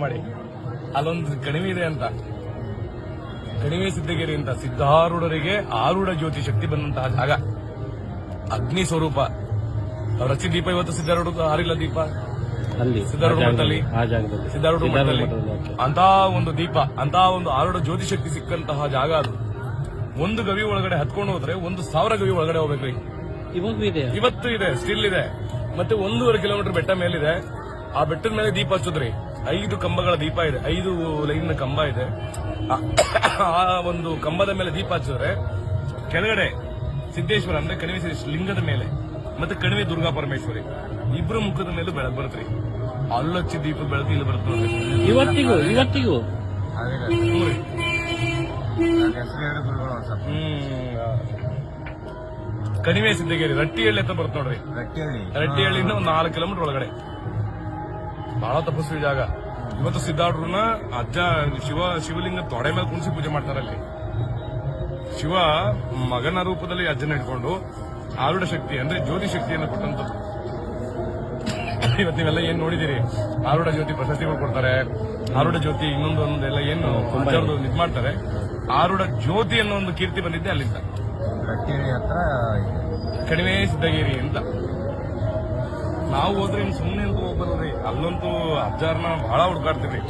ಮಾಡಿ. ಅಲ್ಲೊಂದು ಕಣಿವೆ ಇದೆ ಅಂತ. ಕಣಿವೆ ಸಿದ್ಧಗಿರಿ ಅಂತ. ಸಿದ್ಧಾರೂಢರಿಗೆ ಆರೂಢ ಜ್ಯೋತಿ ಶಕ್ತಿ ಬಂದಂತಹ ಜಾಗ. ಅಗ್ನಿ ಸ್ವರೂಪ. ರಚಿ ದೀಪ ಇವತ್ತು ಸಿದ್ಧಾರೂಢ ಹಾರಿಲ್ಲ ದೀಪ? ಅಲ್ಲಿ ಸಿದ್ಧಾರೂಢ ಮಠದಲ್ಲಿ ಸಿದ್ಧಾರೂಢ ಮಠದಲ್ಲಿ. ಅಂತ ಒಂದು ದೀಪ ಅಂತ ಒಂದು ಆರೂಢ ಜ್ಯೋತಿ ಶಕ್ತಿ ಸಿಕ್ಕಂತಹ ಜಾಗ ಅದು. ಒಂದು ಗವಿ ಒಳಗಡೆ ಹತ್ಕೊಂಡು ಹೋದ್ರೆ ಒಂದು ಸಾವಿರ ಗವಿ ಒಳಗಡೆ ಹೋಗ್ಬೇಕ್ರಿ. ಇವತ್ತು ಇದೆ. ಸ್ಟಿಲ್ ಇದೆ. ಮತ್ತೆ ಒಂದೂವರೆ ಕಿಲೋಮೀಟರ್ ಬೆಟ್ಟ ಮೇಲಿದೆ. ಆ ಬೆಟ್ಟದ ಮೇಲೆ ದೀಪ ಹಚ್ಚುದ್ರಿ. ಐದು ಕಂಬಗಳ ದೀಪ ಇದೆ. ಐದು ಲೈನ್ ಕಂಬ ಇದೆ. ಆ- ಒಂದು ಕಂಬದ ಮೇಲೆ ದೀಪ ಹಚ್ಚಿದ್ರೆ ಕೆಳಗಡೆ ಸಿದ್ದೇಶ್ವರ ಅಂದ್ರೆ ಕಣಿವೆ ಸಿದ್ದೇಶ್ವರ ಲಿಂಗದ ಮೇಲೆ ಮತ್ತೆ ಕಣಿವೆ ದುರ್ಗಾ ಪರಮೇಶ್ವರಿ ಇಬ್ರು ಮುಖದ ಮೇಲೆ ಬೆಳಕು ಬರುತ್ತೆ ಅಲ್ಲೊಚ್ಚಿ ದೀಪ ಬೆಳಕು ಇಲ್ಲಿ ಬರುತ್ತೆ ಇವತ್ತಿಗೂ ಇವತ್ತಿಗೂ. ಕಣಿವೆ ಸಿದ್ದಗಿರಿ ರಟ್ಟಿಹಳ್ಳಿ ಅಂತ ಬರ್ತ ನೋಡ್ರಿ. ರಟ್ಟಿಹಳ್ಳಿ. ರಟ್ಟಿಹಳ್ಳಿಯಿಂದ ಒಂದು ನಾಲ್ಕು ಕಿಲೋಮೀಟರ್ ಒಳಗಡೆ. ಬಹಳ ತಪಸ್ವಿ ಜಾಗ. ಇವತ್ತು ಸಿದ್ಧಾರೂಢನ ಅಜ್ಜ ಶಿವ ಶಿವಲಿಂಗ ತೊಡೆ ಮೇಲೆ ಕುಣಿಸಿ ಪೂಜೆ ಮಾಡ್ತಾರೆ ಅಲ್ಲಿ. ಶಿವ ಮಗನ ರೂಪದಲ್ಲಿ ಅಜ್ಜನ ಇಟ್ಕೊಂಡು ಆರುಢ ಶಕ್ತಿ ಅಂದ್ರೆ ಜ್ಯೋತಿ ಶಕ್ತಿಯನ್ನು ಕೊಟ್ಟಂತದ್ದು ಇವತ್ತು ನೀವೆಲ್ಲ ಏನ್ ನೋಡಿದಿರಿ ಆರುಢ ಜ್ಯೋತಿ ಪ್ರಶಸ್ತಿಗಳು ಕೊಡ್ತಾರೆ. ಆರುಢ ಜ್ಯೋತಿ ಇನ್ನೊಂದು ಒಂದೆಲ್ಲ ಏನು ಇದು. ಮಾಡ್ತಾರೆ. ಆರುಢ ಜ್ಯೋತಿ ಅನ್ನೋ ಒಂದು ಕೀರ್ತಿ ಬಂದಿದ್ದೆ ಅಲ್ಲಿಂದ. ಹತ್ರ. ಕಡಿಮೆ ಸಿದ್ದಗಿರಿ ಅಂತ. ನಾವು ಹೋದ್ರೆ ಸುಮ್ಮನೆ ಅಲ್ಲಂತೂ ಅಜ್ಜಾರನ್ನ ಬಹಳ ಹುಡುಕಾಡ್ತೀವಿ.